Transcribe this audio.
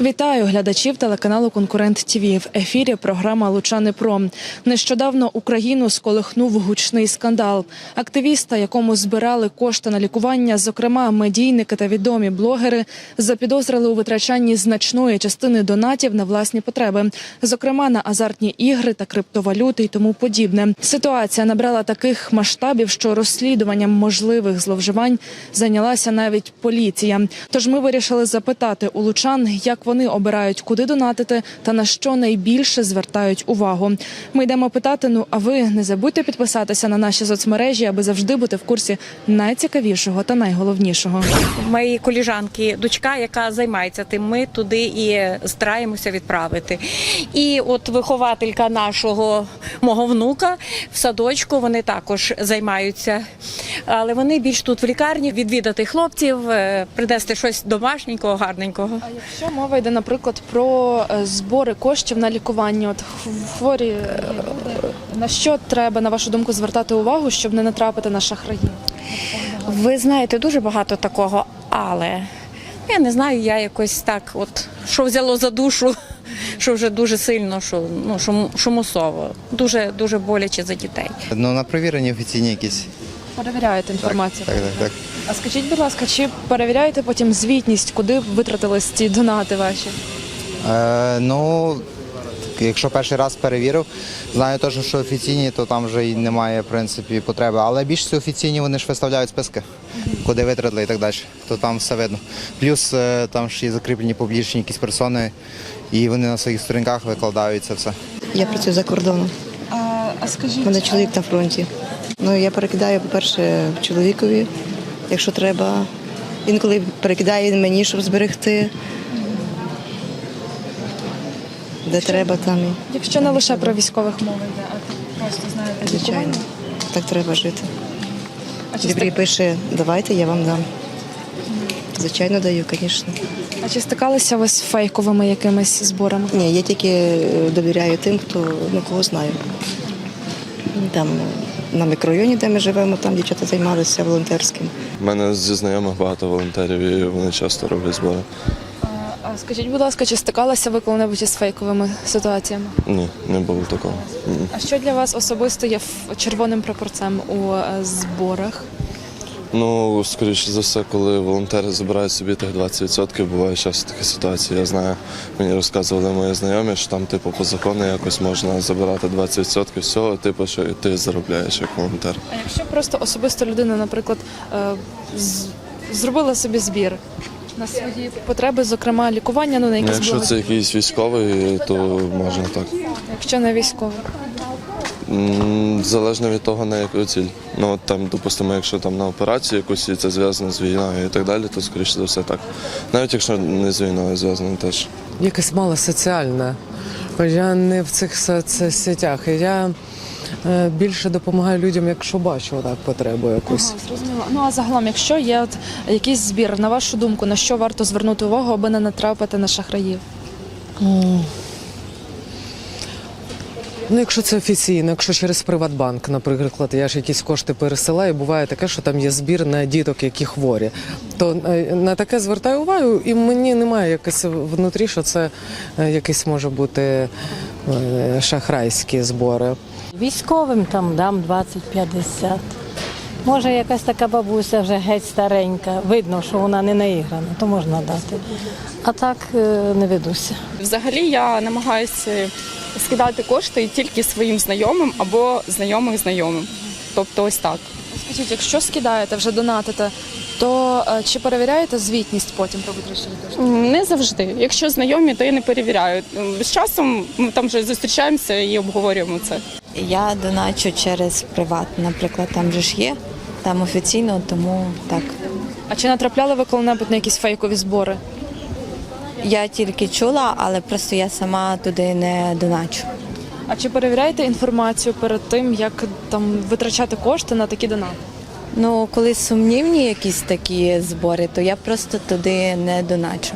Вітаю глядачів телеканалу Конкурент ТІВІ. В ефірі програма Лучани Про. Нещодавно Україну сколихнув гучний скандал. Активіста, якому збирали кошти на лікування, зокрема медійники та відомі блогери, запідозрили у витрачанні значної частини донатів на власні потреби, зокрема на азартні ігри та криптовалюти і тому подібне. Ситуація набрала таких масштабів, що розслідуванням можливих зловживань зайнялася навіть поліція. Тож ми вирішили запитати у лучан, як вони обирають, куди донатити та на що найбільше звертають увагу. Ми йдемо питати. Ну а ви не забудьте підписатися на наші соцмережі, аби завжди бути в курсі найцікавішого та найголовнішого. моєї коліжанки, дочка, яка займається тим, ми туди і стараємося відправити. І от вихователька нашого мого внука в садочку вони також займаються, але вони більш тут в лікарні відвідати хлопців, е, принести щось домашненького, гарненького. А якщо мова йде, наприклад, про е, збори коштів на лікування, от хворі е, на що треба, на вашу думку, звертати увагу, щоб не натрапити на шахраїв? Ви знаєте, дуже багато такого, але я не знаю, я якось так, от що взяло за душу, що вже дуже сильно, що ну що, що мусово, дуже дуже боляче за дітей. Ну, на провірені офіційні якісь. Перевіряєте інформацію. Так, так, так. А скажіть, будь ласка, чи перевіряєте потім звітність, куди витратились ці донати ваші? Е, ну, якщо перший раз перевірив, знаю точно, що офіційні, то там вже й немає в принципі потреби. Але більшість офіційні вони ж виставляють списки, куди витратили і так далі. То там все видно. Плюс е, там ж є закріплені публічні якісь персони, і вони на своїх сторінках викладають це все. Я працюю за кордоном. А, а скажіть, У мене чоловік на фронті. Ну я перекидаю, по-перше, чоловікові, якщо треба. Інколи перекидає мені, щоб зберегти. Де треба, там і якщо не лише про військових мова йде, а просто знаєте, звичайно. Так треба жити. А чи, Дібрій стик... пише, давайте, я вам дам. Звичайно, даю, звісно. а чи стикалися ви з фейковими якимись зборами? Ні, я тільки е, довіряю тим, хто ну, кого знаю. Там на мікрорайоні, де ми живемо, там дівчата займалися волонтерським. У мене зі знайомих багато волонтерів і вони часто роблять збори. А скажіть, будь ласка, чи стикалася ви коли-небудь із фейковими ситуаціями? Ні, не було такого. А що для вас особисто є червоним прапорцем у е, зборах? Ну, скоріше за все, коли волонтери забирають собі тих 20%, буває часто такі ситуації. Я знаю, мені розказували мої знайомі, що там, типу, по закону якось можна забирати 20% всього, типу, що і ти заробляєш як волонтер. А якщо просто особисто людина, наприклад, е, зробила собі збір на свої потреби, зокрема лікування, ну на Ну, якісь якщо благо- це якийсь військовий, то можна так. якщо не військовий. Залежно від того, на яку ціль. Ну от там, допустимо, якщо там на операцію якусь і це зв'язано з війною і так далі, то скоріше за все так. Навіть якщо не з війною зв'язано теж. якесь мало соціальне. Я не в цих соцсетях. Я е, більше допомагаю людям, якщо бачу так потребу якусь. Ага, зрозуміло. Ну а загалом, якщо є от якийсь збір, на вашу думку, на що варто звернути увагу, аби не натрапити на шахраїв? Ну, якщо це офіційно, якщо через Приватбанк, наприклад, я ж якісь кошти пересилаю, буває таке, що там є збір на діток, які хворі. То е, на таке звертаю увагу, і мені немає якось внутрі, що це е, якісь може бути е, шахрайські збори. Військовим там дам 20-50. Може, якась така бабуся вже геть старенька. Видно, що вона не наіграна, то можна дати. А так не ведуся. Взагалі я намагаюся скидати кошти тільки своїм знайомим або знайомих знайомим. Тобто ось так. Скажіть, якщо скидаєте, вже донатите, то е, чи перевіряєте звітність потім про витрачені кошти? Не завжди. Якщо знайомі, то я не перевіряю. З часом ми там вже зустрічаємося і обговорюємо це. Я доначу через приват, наприклад, там же ж є, там офіційно, тому так. А чи натрапляли ви коли-небудь на якісь фейкові збори? Я тільки чула, але просто я сама туди не доначу. А чи перевіряєте інформацію перед тим, як там витрачати кошти на такі донати? Ну, коли сумнівні якісь такі збори, то я просто туди не доначу.